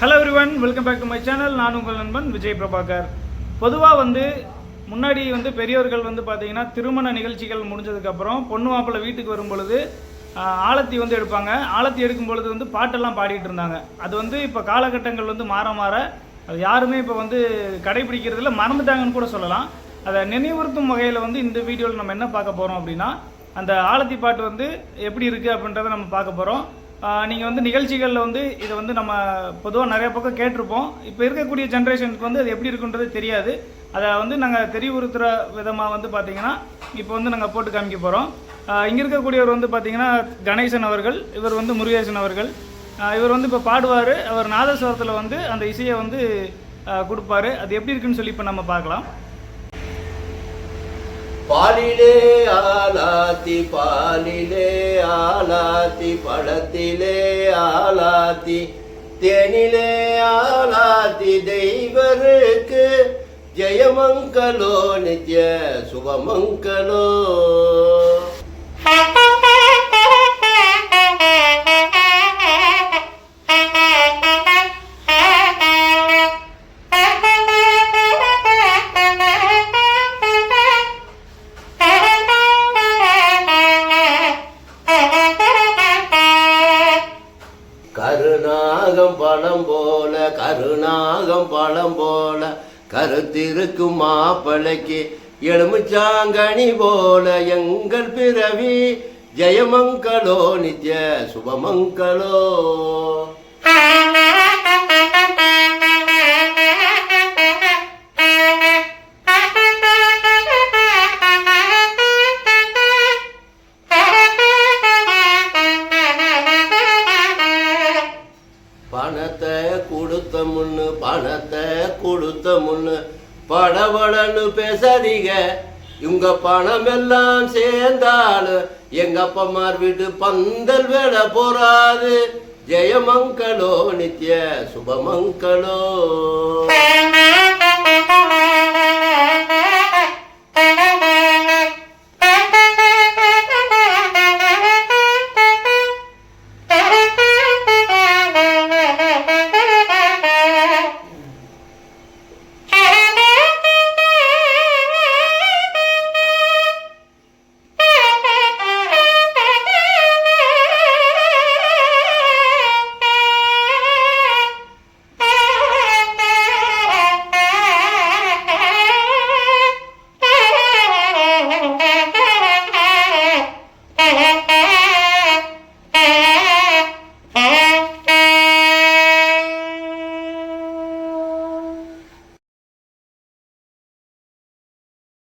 Hello everyone welcome back to my channel நான் உங்கள் நண்பன் விஜய் பிரபாகர். பொதுவாக வந்து முன்னாடி வந்து பெரியவர்கள் வந்து பார்த்தீங்கன்னா திருமண நிகழ்ச்சிகள் முடிஞ்சதுக்கப்புறம் பொண்ணு மாப்பிள்ளை வீட்டுக்கு வரும் பொழுது ஆலத்தி வந்து எடுப்பாங்க. ஆலத்தி எடுக்கும் பொழுது வந்து பாட்டெல்லாம் பாடிட்டு இருந்தாங்க. அது வந்து இப்போ காலகட்டங்கள் வந்து மாற மாற அது யாருமே இப்போ வந்து கடைபிடிக்கிறதுல மறந்துட்டாங்கன்னு கூட சொல்லலாம். அதை நினைவுறுத்தும் வகையில் வந்து இந்த வீடியோவில் நம்ம என்ன பார்க்க போகிறோம் அப்படின்னா அந்த ஆலத்தி பாட்டு வந்து எப்படி இருக்குது அப்படின்றத நம்ம பார்க்க போகிறோம் நீங்கள் வந்து நிகழ்ச்சிகளில் வந்து இதை வந்து நம்ம பொதுவாக நிறைய பக்கம் கேட்டிருப்போம். இப்போ இருக்கக்கூடிய ஜென்ரேஷனுக்கு வந்து அது எப்படி இருக்குன்றது தெரியாது. அதை வந்து நாங்கள் தெரிவுறுத்துகிற விதமாக வந்து பார்த்தீங்கன்னா இப்போ வந்து நாங்கள் போட்டு காமிக்க போகிறோம் இங்கே இருக்கக்கூடியவர் வந்து பார்த்தீங்கன்னா கணேசன் அவர்கள் இவர் வந்து முருகேசன் அவர்கள். இவர் வந்து இப்போ பாடுவார். அவர் நாதஸ்வரத்தில் வந்து அந்த இசையை வந்து கொடுப்பாரு. அது எப்படி இருக்குன்னு சொல்லி இப்போ நம்ம பார்க்கலாம். பாலிலே ஆலாத்தி பாலிலே ஆலாத்தி பழத்திலே ஆலாத்தி தேனிலே ஆலாத்தி தெய்வருக்கு ஜெயமங்கலோ நித்ய சுபமங்கலோ கருநாகம் பழம் போல கருநாகம் பழம் போல கருத்திருக்கும் மாப்பிளைக்கு எலுமிச்சாங்கனி போல எங்கள் பிறவி ஜெயமங்கலோ நித்ய சுபமங்கலோ கொடுத்த முன்னு பணத்தை கொடுத்த முன்னு படபடன்னு பேசாதீங்க. இவங்க பணம் எல்லாம் சேர்ந்தாலும் எங்க மார் வீட்டு பந்தல் வேலை போறாது. ஜெயமங்கலோ நித்ய சுபமங்கலோ